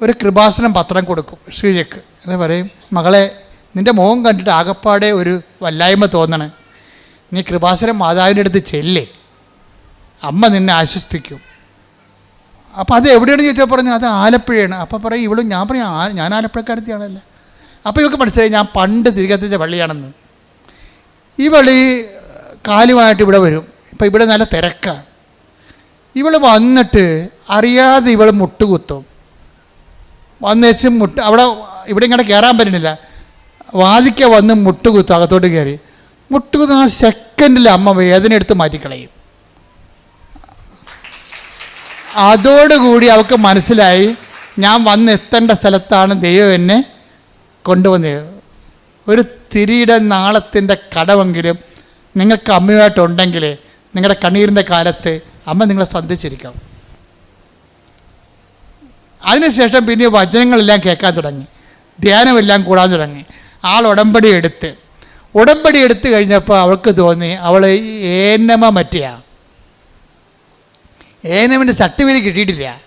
ഒരു കൃപാസനം പത്രം കൊടുക്കും ശ്രീജക്ക് എന്ന് പറയും മകളെ നിന്റെ മുഖം കണ്ടിട്ട് ആകപ്പാടെ ഒരു വല്ലായ്മ തോന്നണേ. നീ കൃപാസനം മാതാവിന്റെ അടുത്ത് ചെല്ലേ. അമ്മ നിന്നെ ആശ്വസിപ്പിക്കും. അപ്പോൾ അത് എവിടെയാണെന്ന് ചോദിച്ചാൽ പറഞ്ഞു അത് ആലപ്പുഴയാണ്. അപ്പോൾ പറയും ഇവളും ഞാൻ പറയും ഞാൻ ആലപ്പുഴക്കാരത്തിയാണല്ലേ. അപ്പോൾ ഇവർക്ക് മനസ്സിലായി ഞാൻ പണ്ട് തിരികത്തിച്ച പള്ളിയാണെന്ന്. ഈ പള്ളി കാലുമായിട്ട് ഇവിടെ വരും. ഇപ്പം ഇവിടെ നല്ല തിരക്കാണ് ഇവൾ വന്നിട്ട് അറിയാതെ ഇവൾ മുട്ടുകുത്തും. വന്നേച്ച് മുട്ട് അവിടെ ഇവിടെ ഇങ്ങനെ കയറാൻ പറ്റുന്നില്ല വാദിക്ക വന്ന് മുട്ടുകുത്തും അകത്തോട്ട് കയറി മുട്ടുകുത്തും ആ സെക്കൻഡിൽ അമ്മ വേദന എടുത്ത് മാറ്റിക്കളയും. അതോടുകൂടി അവൾക്ക് മനസ്സിലായി ഞാൻ വന്നെത്തേണ്ട സ്ഥലത്താണ് ദൈവം എന്നെ കൊണ്ടുവന്നത്. ഒരു തിരിയുടെ നാളത്തിന്റെ കടമെങ്കിലും നിങ്ങൾക്ക് അമ്മയുമായിട്ടുണ്ടെങ്കിൽ നിങ്ങളുടെ കണ്ണീരിന്റെ കാലത്ത് അമ്മ നിങ്ങളെ സന്ധിച്ചിരിക്കാം അതിനുശേഷം പിന്നെ വചനങ്ങളെല്ലാം കേൾക്കാൻ തുടങ്ങി. ധ്യാനമെല്ലാം കൂടാൻ തുടങ്ങി. ആൾ ഉടമ്പടി എടുത്ത്. ഉടമ്പടി എടുത്തു കഴിഞ്ഞപ്പോൾ അവൾക്ക് തോന്നി അവൾ ഏന്നമ മറ്റിയാ. ഏനമിന്റെ സർട്ടിഫിക്കറ്റ് കിട്ടിയിട്ടില്ല.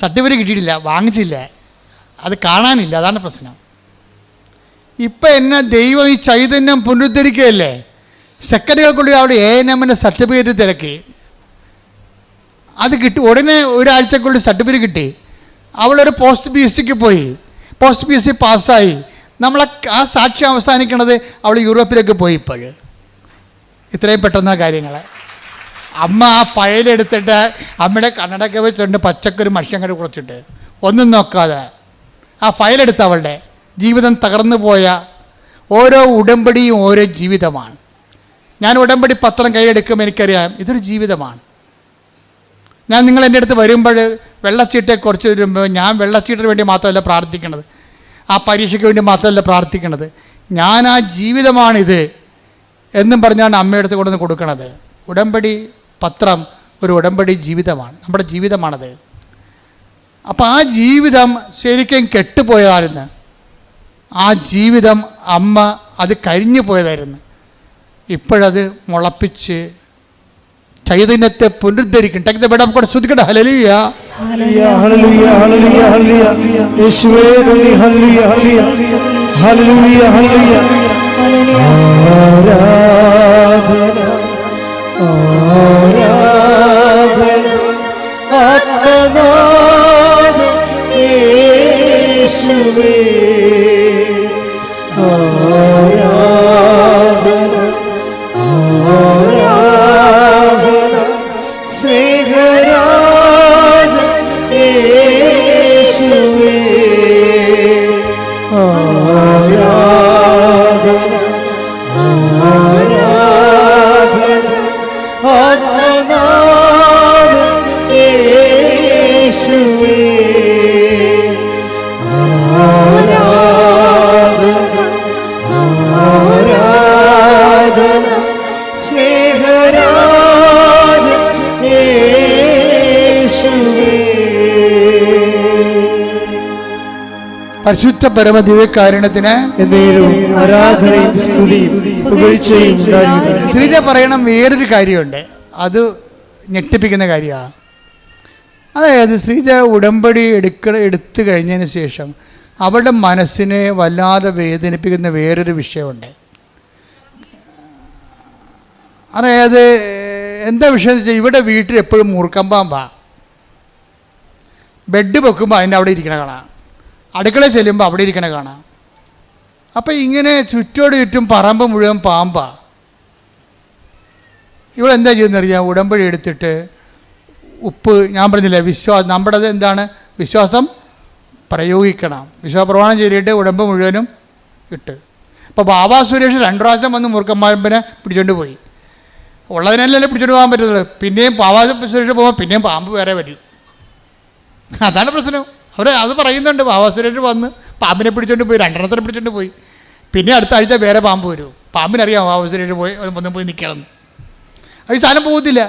സർട്ടിഫിക്കറ്റ് കിട്ടിയിട്ടില്ല വാങ്ങിച്ചില്ല. അത് കാണാനില്ല അതാണ് പ്രശ്നം. ഇപ്പം എന്നെ ദൈവം ഈ ചൈതന്യം പുനരുദ്ധരിക്കുകയല്ലേ? സെക്കൻഡുകൾക്കുള്ളിൽ അവിടെ എ എൻ എമ്മിന്റെ സർട്ടിഫിക്കറ്റ് തിരക്കി. അത് കിട്ടി ഉടനെ ഒരാഴ്ചക്കുള്ളിൽ സർട്ടിഫിക്കറ്റ് കിട്ടി. അവളൊരു പോസ്റ്റ് പി എസ് സിക്ക് പോയി. പോസ്റ്റ് പി എസ് സി പാസ്സായി. നമ്മളെ ആ സാക്ഷ്യം അവസാനിക്കണത് അവൾ യൂറോപ്പിലേക്ക് പോയി ഇപ്പോൾ ഇത്രയും പെട്ടെന്ന കാര്യങ്ങൾ അമ്മ ആ ഫയലെടുത്തിട്ട് അമ്മയുടെ കണ്ണടക്ക വെച്ചുകൊണ്ട് പച്ചക്കൊരു മഷങ്ങട് കുറച്ചിട്ട്. ഒന്നും നോക്കാതെ. ആ ഫയലെടുത്ത് അവളുടെ. ജീവിതം തകർന്നു പോയ ഓരോ ഉടമ്പടിയും ഓരോ ജീവിതമാണ്. ഞാൻ ഉടമ്പടി പത്രം കൈയെടുക്കുമ്പോൾ എനിക്കറിയാം ഇതൊരു ജീവിതമാണ്. ഞാൻ നിങ്ങൾ എന്റെ അടുത്ത് വരുമ്പോൾ വെള്ളച്ചീട്ടെ കുറച്ച് വരുമ്പോൾ ഞാൻ വെള്ളച്ചീട്ടിന് വേണ്ടി മാത്രമല്ല പ്രാർത്ഥിക്കണത്. ആ പരീക്ഷയ്ക്ക് വേണ്ടി മാത്രമല്ല പ്രാർത്ഥിക്കണത്. ഞാൻ ആ ജീവിതമാണിത് എന്നും പറഞ്ഞാണ് അമ്മയുടെ അടുത്ത് കൊണ്ടുവന്ന് കൊടുക്കണത്. ഉടമ്പടി പത്രം ഒരു ഉടമ്പടി ജീവിതമാണ്. നമ്മുടെ ജീവിതമാണത്. അപ്പോൾ ആ ജീവിതം ശരിക്കും കെട്ടുപോയതായിരുന്നു. ആ ജീവിതം അമ്മ അത് കരിഞ്ഞു പോയതായിരുന്നു. ഇപ്പോഴത് മുളപ്പിച്ച് ചൈതന്യത്തെ പുനരുദ്ധരിക്കും ടക്ക് ബെഡം കൂടെ ശ്രദ്ധിക്കട്ടെ ഹലലിയ ഹല്ലേലൂയ, ഹല്ലേലൂയ, ഹല്ലേലൂയ, ആരാധന ആത്മനാഥ യേശുവേ. പരിശുദ്ധ പരമ ദിവ്യകാരുണ്യത്തിന് ആരാധനയും സ്തുതിയും പുകഴ്ചയും ഉണ്ടായിരിക്കട്ടെ. ശ്രീജ പറയണം വേറൊരു കാര്യമുണ്ട്. അത് ഞെട്ടിപ്പിക്കുന്ന കാര്യമാണ് അതായത് ശ്രീജ ഉടമ്പടി എടുക്ക എടുത്തു കഴിഞ്ഞതിന് ശേഷം അവളുടെ മനസ്സിനെ വല്ലാതെ വേദനിപ്പിക്കുന്ന വേറൊരു വിഷയമുണ്ട്. അതായത് എന്താ വിഷയം വെച്ചാൽ ഇവിടെ വീട്ടിൽ എപ്പോഴും മൂർക്കം പാമ്പാ ബെഡ് വെക്കുമ്പോൾ അതിന്റെ അവിടെ ഇരിക്കണ കാണാം. അടുക്കളയിൽ ചെല്ലുമ്പോൾ അവിടെ ഇരിക്കണ കാണാം. അപ്പം ഇങ്ങനെ ചുറ്റോട് ചുറ്റും പറമ്പ് മുഴുവൻ പാമ്പാ. ഇവളെന്താ ചെയ്യുന്നറിയാം ഉടമ്പടി എടുത്തിട്ട് ഉപ്പ് ഞാൻ പറഞ്ഞില്ലേ വിശ്വാസം നമ്മുടെ എന്താണ്? വിശ്വാസം പ്രയോഗിക്കണം. വിശ്വാസപ്രമാണം ചെയ്തിട്ട് ഉടമ്പ് മുഴുവനും ഇട്ട്. അപ്പോൾ ബാബാ സുരേഷ് രണ്ടു പ്രാവശ്യം വന്ന് മുറുക്കന്മാരമ്പിനെ പിടിച്ചോണ്ട് പോയി. ഉള്ളതിനല്ലേ പിടിച്ചോണ്ട് പോകാൻ പറ്റത്തുള്ളൂ. പിന്നെയും പാവാസ സുരേഷ് പോകുമ്പോൾ പിന്നെയും പാമ്പ് വേറെ വരും. അതാണ് പ്രശ്നം. അവർ അത് പറയുന്നുണ്ട്. പാവാസ സുരേഷ് വന്ന് പാമ്പിനെ പിടിച്ചോണ്ട് പോയി രണ്ടെണ്ണത്തിനെ പിടിച്ചോണ്ട് പോയി. പിന്നെ അടുത്ത ആഴ്ച വേറെ പാമ്പ് വരും. പാമ്പിനറിയാം പാവാസ സുരേഷ് പോയി ഒന്നും പോയി നിൽക്കണം അത് ഈ സാധനം പോകത്തില്ല.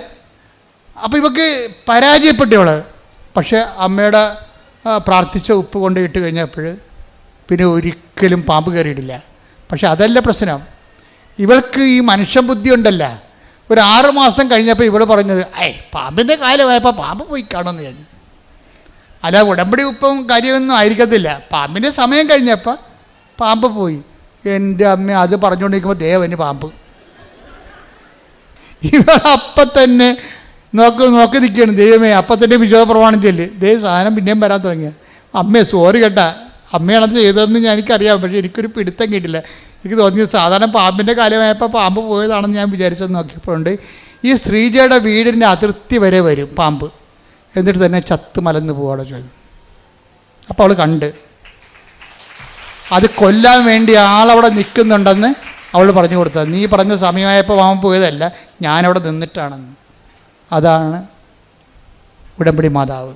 അപ്പോൾ ഇവക്ക് പരാജയപ്പെട്ടവൾ പക്ഷേ അമ്മയുടെ പ്രാർത്ഥിച്ച ഉപ്പ് കൊണ്ട് ഇട്ട് കഴിഞ്ഞപ്പോൾ പിന്നെ ഒരിക്കലും പാമ്പ് കയറിയിട്ടില്ല. പക്ഷെ അതല്ല പ്രശ്നം. ഇവൾക്ക് ഈ മനുഷ്യൻ ബുദ്ധി ഉണ്ടല്ല. ഒരു ആറ് മാസം കഴിഞ്ഞപ്പോൾ ഇവൾ പറഞ്ഞത് ഏയ് പാമ്പിന്റെ കാലമായപ്പോൾ പാമ്പ് പോയി കാണുമെന്ന് ഞാൻ അല്ല ഉടമ്പടി ഉപ്പും കാര്യമൊന്നും ആയിരിക്കത്തില്ല. പാമ്പിന്റെ സമയം കഴിഞ്ഞപ്പോൾ പാമ്പ് പോയി. എന്റെ അമ്മ അത് പറഞ്ഞുകൊണ്ടിരിക്കുമ്പോൾ ദേവന് പാമ്പ്. ഇവ അപ്പം തന്നെ നോക്ക് നോക്കി നിൽക്കുകയാണ് ദൈവമേ അപ്പം തന്നെ പ്രമാണം ചെല്ല് ദൈവ സാധനം പിന്നെയും വരാൻ തുടങ്ങിയ. അമ്മേ സോറി കേട്ടാ. അമ്മയാണത് ചെയ്തതെന്ന് ഞാൻ എനിക്കറിയാം പക്ഷേ എനിക്കൊരു പിടുത്തം കിട്ടില്ല. എനിക്ക് തോന്നിയത് സാധാരണ പാമ്പിന്റെ കാലമായപ്പോൾ പാമ്പ് പോയതാണെന്ന് ഞാൻ വിചാരിച്ചത് നോക്കിയപ്പോഴുണ്ട്. ഈ ശ്രീജയുടെ വീടിന്റെ അതിർത്തി വരെ വരും പാമ്പ്. എന്നിട്ട് തന്നെ ചത്ത് മലന്ന് പോവാടെ ചോദിച്ചു അപ്പോൾ അവൾ കണ്ട്. അത് കൊല്ലാൻ വേണ്ടി ആളവിടെ നിൽക്കുന്നുണ്ടെന്ന് അവൾ പറഞ്ഞു കൊടുത്തത്. നീ പറഞ്ഞ സമയമായപ്പോൾ പാമ്പ് പോയതല്ല ഞാനവിടെ നിന്നിട്ടാണെന്ന്. അതാണ് ഉടമ്പടി മാതാവ്.